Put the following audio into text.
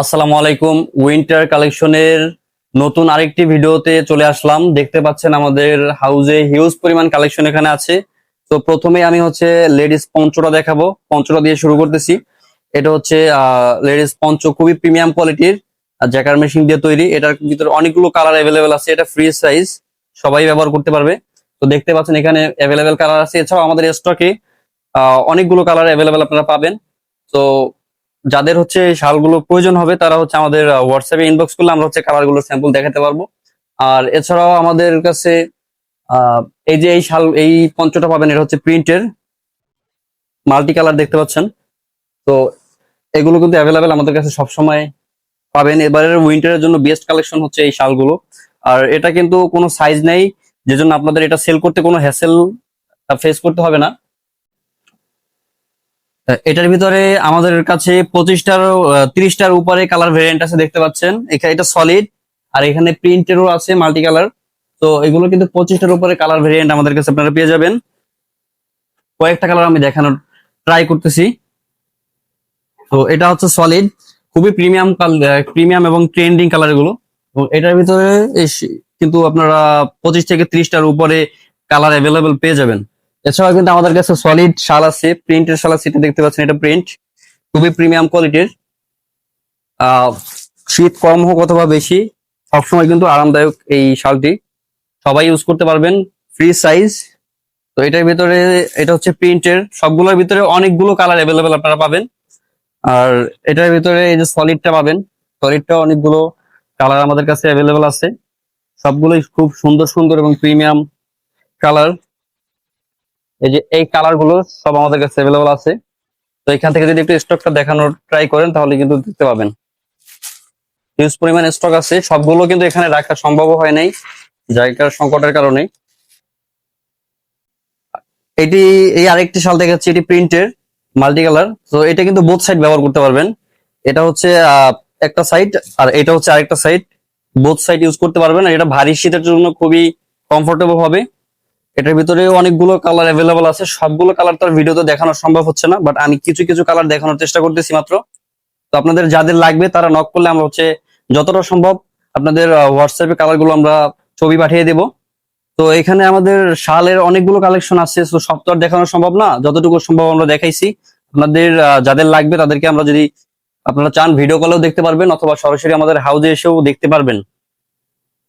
আসসালামু আলাইকুম। উইন্টার কালেকশনের নতুন আরেকটি ভিডিওতে চলে আসলাম। দেখতে পাচ্ছেন আমাদের হাউজে হিউজ পরিমাণ কালেকশন এখানে আছে। তো প্রথমে আমি হচ্ছে লেডিস পঞ্চটা দেখাবো। পঞ্চটা দিয়ে শুরু করতেছি। এটা হচ্ছে লেডিস পঞ্চ খুবই প্রিমিয়াম কোয়ালিটির জ্যাকার মেশিন দিয়ে তৈরি। এটার ভিতরে অনেকগুলো কালার অ্যাভেলেবেল আছে। এটা ফ্রি সাইজ সবাই ব্যবহার করতে পারবে। তো দেখতে পাচ্ছেন এখানে অ্যাভেলেবেল কালার আছে। এছাড়াও আমাদের স্টকে অনেকগুলো কালার অ্যাভেলেবেল আপনারা পাবেন। তো যাদের হচ্ছে শালগুলো প্রয়োজন হবে, তারা হচ্ছে আমাদের হোয়াটসঅ্যাপে ইনবক্স করলে আমরা হচ্ছে কালারগুলোর স্যাম্পল দেখাতে পারব। আর এছাড়াও আমাদের কাছে এই যে এই শাল, এই পঞ্চটা পাবেন, এটা হচ্ছে প্রিন্টের মাল্টি কালার দেখতে পাচ্ছেন। তো এগুলো কিন্তু অ্যাভেলেবেল আমাদের কাছে সবসময় পাবেন। এবারের উইন্টারের জন্য বেস্ট কালেকশন হচ্ছে এই শালগুলো। আর এটা কিন্তু কোনো সাইজ নেই, যেজন্য আপনাদের এটা সেল করতে কোনো হ্যাসেল ফেস করতে হবে না। এটার ভিতরে আমাদের কাছে পঁচিশটার তিরিশটার উপরে কালার ভেরিয়েন্ট আছে দেখতে পাচ্ছেন। এখানে এটা সলিড আর এখানে প্রিন্টেরও আছে মাল্টি কালার তো এগুলো কিন্তু পঁচিশটার উপরে কালার ভেরিয়েন্ট আমাদের কাছে আপনারা পেয়ে যাবেন। কয়েকটা কালার আমি দেখানোর ট্রাই করতেছি। তো এটা হচ্ছে সলিড খুবই প্রিমিয়াম প্রিমিয়াম এবং ট্রেন্ডিং কালার এগুলো। এবং এটার ভিতরে কিন্তু আপনারা পঁচিশ থেকে ত্রিশটার উপরে কালার অ্যাভেলেবেল পেয়ে যাবেন। এছাড়াও কিন্তু আমাদের কাছে সলিড শাল আছে প্রিন্টের শাল আছে, এটা দেখতে পাচ্ছেন, এটা প্রিন্ট খুবই প্রিমিয়াম কোয়ালিটির শীত কম হোক অথবা বেশি, সবসময় কিন্তু আরামদায়ক এই শালটি। সবাই ইউজ করতে পারবেন ফ্রি সাইজ তো এটার ভিতরে, এটা হচ্ছে প্রিন্টের সবগুলোর ভিতরে অনেকগুলো কালার অ্যাভেলেবেল আপনারা পাবেন। আর এটার ভিতরে এই যে সলিডটা পাবেন সলিডটা অনেকগুলো কালার আমাদের কাছে অ্যাভেলেবেল আছে। সবগুলোই খুব সুন্দর সুন্দর এবং প্রিমিয়াম কালার এই যে এই কালারগুলো সব আমাদের কাছে অ্যাভেলেবল আছে। তো এখান থেকে যদি একটু স্টকটা দেখানোর ট্রাই করেন, তাহলে কিন্তু দেখতে পাবেন। হিউজ পরিমাণ স্টক আছে। সবগুলো কিন্তু এখানে রাখা সম্ভব হয় নাই জায়গার সংকটের কারণে। এটি, এই আরেকটি শাল দেখাচ্ছি, এটি প্রিন্টের মাল্টি কালার তো এটা কিন্তু বোথ সাইড ব্যবহার করতে পারবেন। এটা হচ্ছে একটা সাইড আর এটা হচ্ছে আরেকটা সাইড বোথ সাইড ইউজ করতে পারবেন, আর এটা ভারী শীতের জন্য খুবই কমফোর্টেবল হবে। এটার ভিতরে অনেকগুলো কালার অ্যাভেলেবল আছে। সবগুলো কালার তার ভিডিওতে দেখানো সম্ভব হচ্ছে না বাট আমি কিছু কিছু কালার দেখানোর চেষ্টা করতেছি মাত্র। তো আপনাদের যাদের লাগবে তারা নক করলে আমরা হচ্ছে যতটা সম্ভব আপনাদের হোয়াটসঅ্যাপে কালারগুলো আমরা ছবি পাঠিয়ে দেব। তো এখানে আমাদের শালের অনেকগুলো কালেকশন আছে, তো সব তো আর দেখানো সম্ভব না, যতটুকু সম্ভব আমরা দেখাইছি। আপনাদের যাদের লাগবে তাদেরকে আমরা যদি আপনারা চান ভিডিও কলেও দেখতে পারবেন, অথবা সরাসরি আমাদের হাউজে এসেও দেখতে পারবেন।